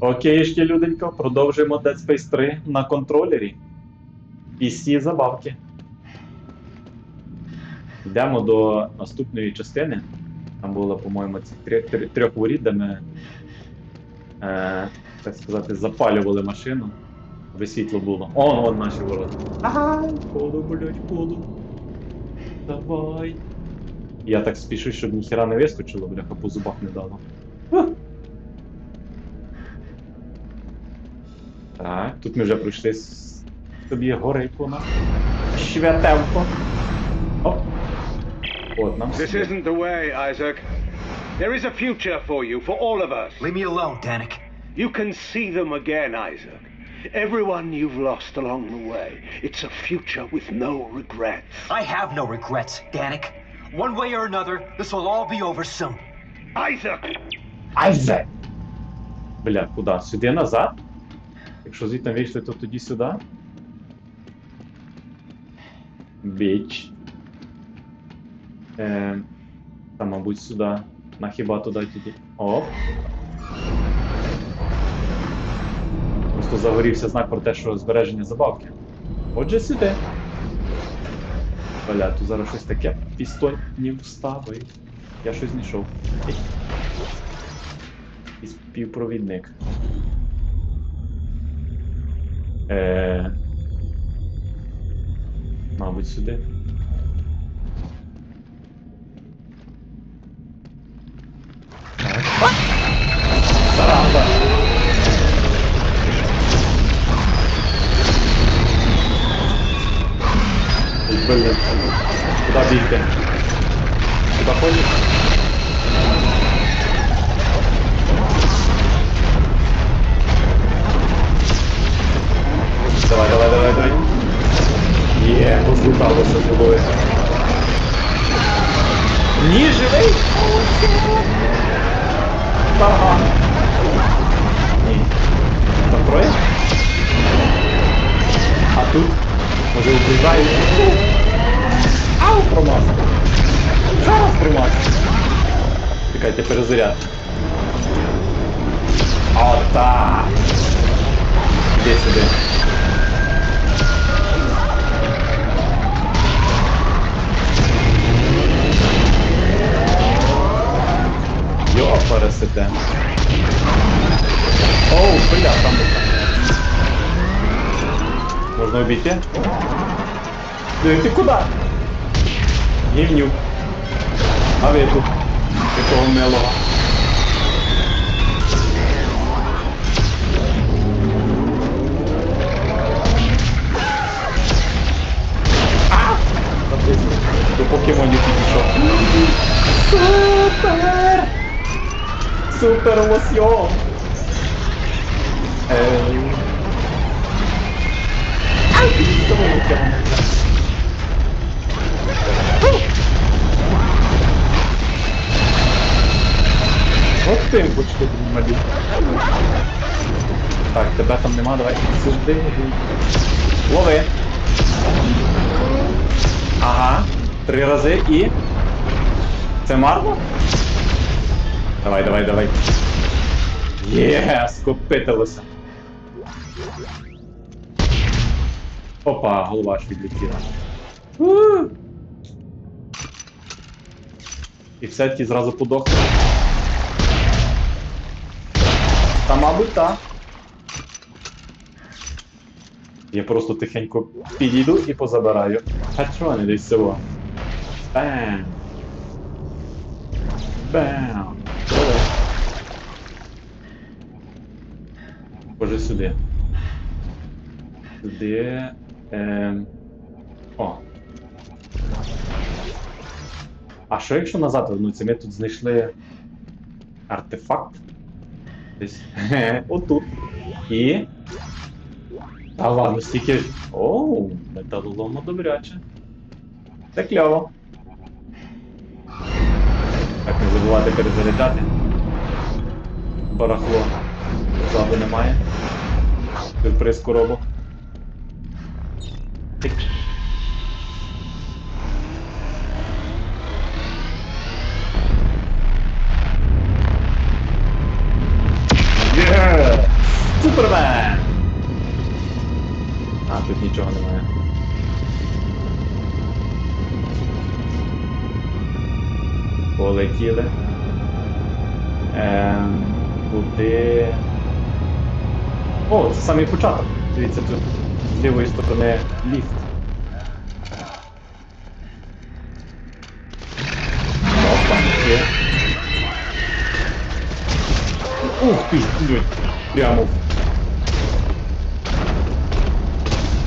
Окейшки, люденько, продовжуємо Dead Space 3 на контролері. PC забавки. Йдемо до наступної частини. Там було, по-моєму, ці три, трьох воріт, де ми, е, так сказати, запалювали машину. Аби світло було. О, вон наші ворота. Ага, колу, блять, колу. Давай. Я так спішу, щоб ніхіра не вискочило, бляха, по зубах не дало. тут ми вже пройшли с- собі горейку на Швятевко. Оп. От нам. This сюди. isn't the way, Isaac. There is a future for you, for all of us. Leave me alone, Danik. You can see them again, Isaac. Everyone you've lost along the way. It's a future with no regrets. I have no regrets, Danik. One way or another, this will all be over soon. Isaac! Айзе! Бля, куди? Сюди назад? Якщо звідти вийшли, то тоді сюди. Біч. Е, та, мабуть, сюди. На хіба туди тоді. Оп. Просто загорівся знак про те, що збереження забавки. Отже, сюди. Бля, тут зараз щось таке пістонів вставить. Я щось знайшов. І співпровідник. Е... Мабуть, сюди. Так. Таранда! Ой, Блін. Куди Є, послухалося з тобою. Ні, живий! Ага. Ні. Там троє? А тут? Може вбіжають? Ау, промаз. Зараз промаз. Чекайте, перезаряд. Отак. Іди сюди. Йо, пересете. Оу, бля, там. Можна обійти? Диви, ти куди? Гівнюк. А ви тут? Якого милого? До покемонів підійшов. Супер! Супер лосьон! Покемон. От ти почти малі. Так, тебе там нема, давай сюди. Лови. Ага. Три рази і. Це марно? Давай, давай, давай. Є, скопитилося. Опа, голова ж відлетіла. І все ті зразу подохли. Та, мабуть, так. Я просто тихенько підійду і позабираю. Патрони десь цього. Бам. Бам. Боже, сюди. Сюди. Ем... О. А що якщо назад вернуться? Ми тут знайшли артефакт. Десь. Отут. І. Та ладно, стільки. Оу, металоломо добряче. Це кльово. Так, не забувати перезаряджати. Барахло. Ззаду немає. Сюрприз коробок. Тик. Є! Супермен! А, тут нічого немає. Полетіли. Ем, куди. О, це самий початок. Дивіться, тут з лівої сторони ліфт. О, є. Ух ти, блядь, прямо.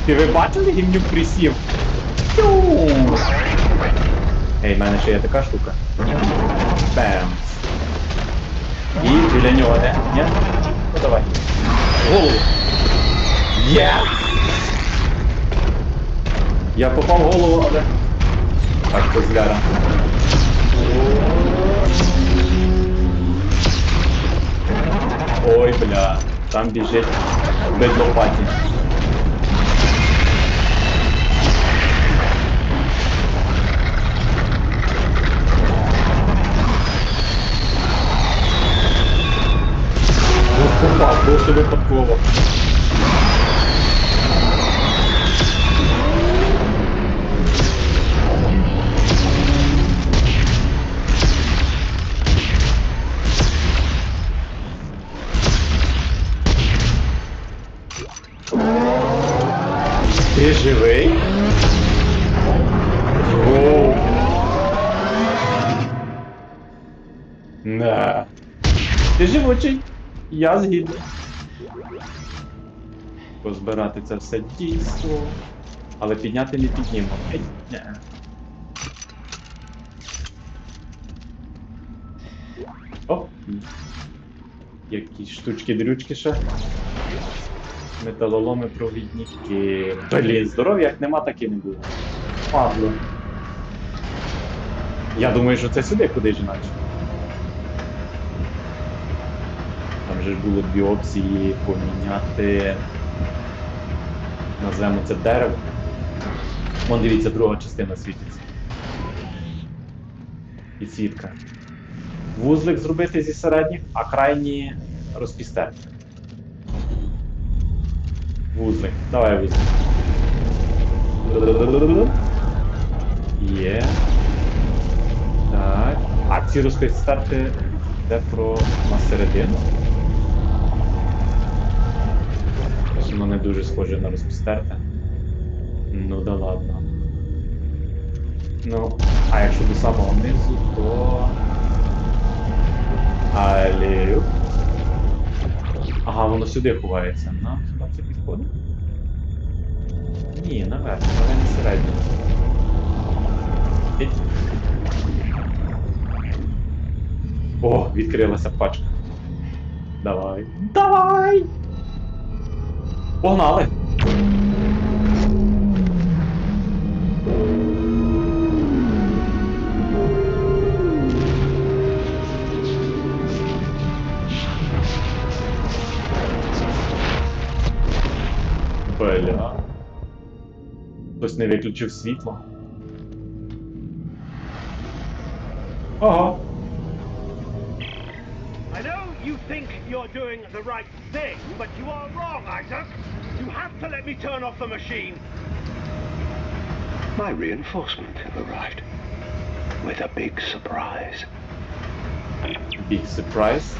Ти ви бачили гімнюк присів? Тю! Ей, в мене ще є така штука. Бемс. І біля нього не? Ні? Ну давай. Голову. Є! Я попав в голову, але. Так, козляра. Ой, бля, там біжить без. Просто випадково. Ти живий? Да. Ти живучий. Я згідний. Позбирати це все дійство. Але підняти не підніму. Ей. О! Якісь штучки-дрючки ще. Металоломи провідники. Блін, здоров'я як нема, так і не буде. Падло. Я думаю, що це сюди куди ж іначе. Там же ж було біопсії поміняти. Назвемо це дерево. Вон дивіться, друга частина світиться. Підсвітка. Вузлик зробити зі середніх, а крайні розпістерти. Вузлик. Давай вузлик. Є. Так. А ці розпістерти де про на середину. Дуже схоже на розпістерте. Ну да ладно. Ну, а якщо до самого низу, то. Алію. Ага, воно сюди ховається. Нам хіба це підходить? Ні, наверх, але не середньо. О, відкрилася пачка. Давай. Давай! Погнали! Бля. Хтось не виключив світло. Ага. think you're doing the right thing, but you are wrong, Isaac. You have to let me turn off the machine. My reinforcement have arrived with a big surprise. Big surprise.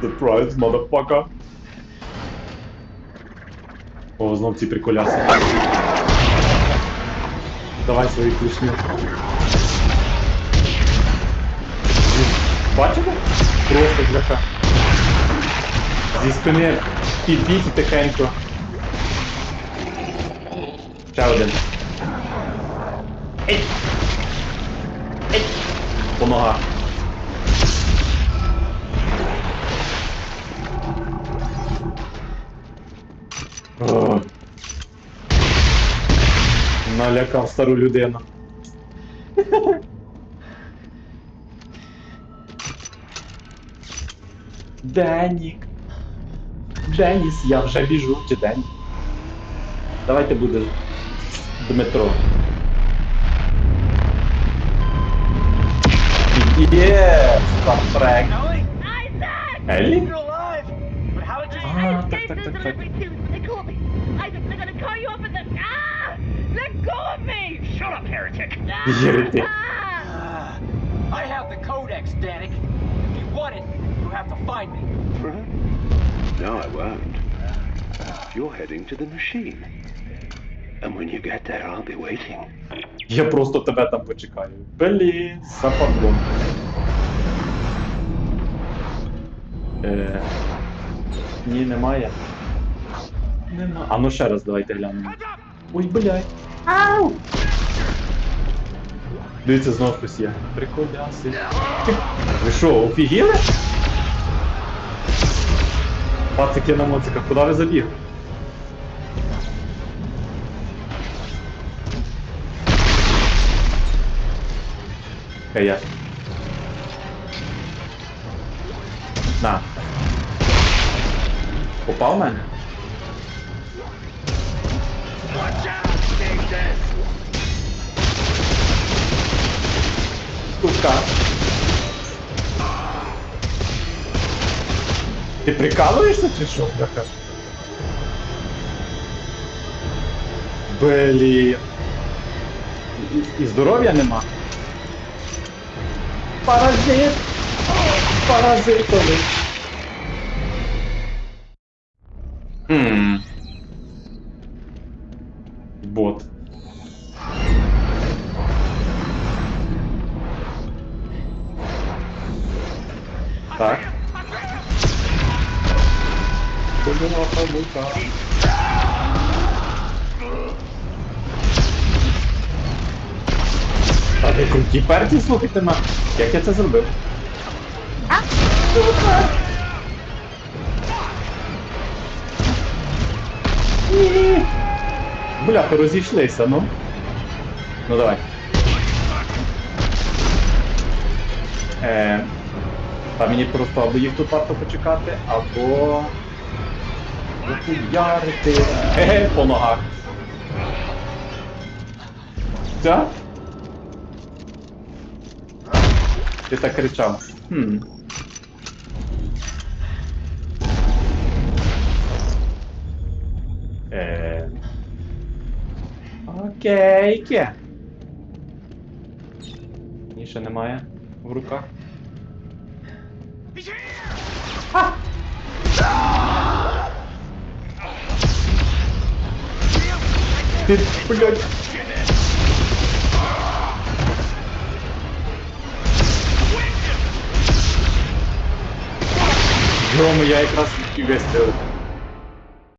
Surprise, motherfucker. О, знов ці приколяси. Давай свою клішню. Бачите? Просто бляха. Зі спини і тихенько. Ще один. Ей! Ей! По ногах. О. Налякав стару людину. Денік. Деніс, я вже біжу, чи Денік? Давайте буде Дмитро. Є, Стартрек. You... А, Так, так, так, так. Ah! Ah! Ah! Uh, I have the codex, Danik. If you want it, you have to find me. No, I won't. You're heading to the machine. And when you get there, I'll be waiting. Я просто тебе там почекаю. Блін, западло. Е, ні, немає. Нема. А ну ще раз давайте глянемо. Ой, блядь. Ау! Дивіться, знов хтось є. Приколяси. Ви що, офігіли? Пацики на моциках, куди ви забігли? Окей, я. На. Попав мене? Сука. Ти прикалуєшся чи що, бляха? Блін. І, і здоров'я нема. Паразит! Паразитовий. Хм. Бот. Подумала павука. Та ви круті перці слухайте на. Як я це зробив? Супер! Ні. Бляха, розійшлися, ну. Ну давай. Е, та мені просто або їх тут варто почекати, або. Захуярити. Еге, по ногах. Все? Ти так кричав. Хм. Е. Окейки. Ні, ще немає в руках. А! Ти, блядь. Грому, я якраз і вистрілив.